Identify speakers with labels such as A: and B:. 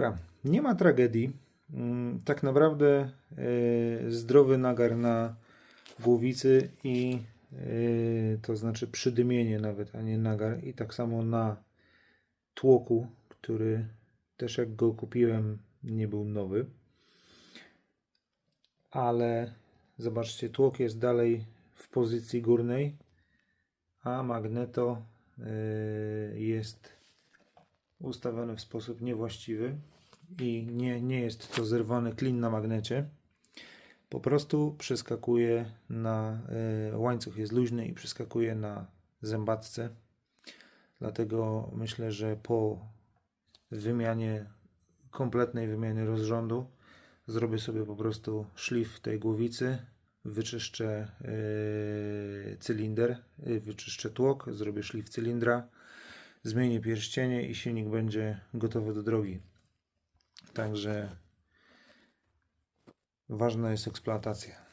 A: Dobra, nie ma tragedii. Mm, Tak naprawdę e, zdrowy nagar na głowicy i e, to znaczy przydymienie nawet, a nie nagar. I tak samo na tłoku, który też jak go kupiłem nie był nowy. Ale zobaczcie, tłok jest dalej w pozycji górnej, a magneto e, jest ustawiony w sposób niewłaściwy i nie, nie jest to zerwany klin na magnecie. Po prostu przeskakuje na e, łańcuch jest luźny i przeskakuje na zębatce. Dlatego myślę, że po wymianie kompletnej wymiany rozrządu zrobię sobie po prostu szlif tej głowicy, wyczyszczę e, cylinder, e, wyczyszczę tłok, zrobię szlif cylindra, zmienię pierścienie i silnik będzie gotowy do drogi. Także ważna jest eksploatacja.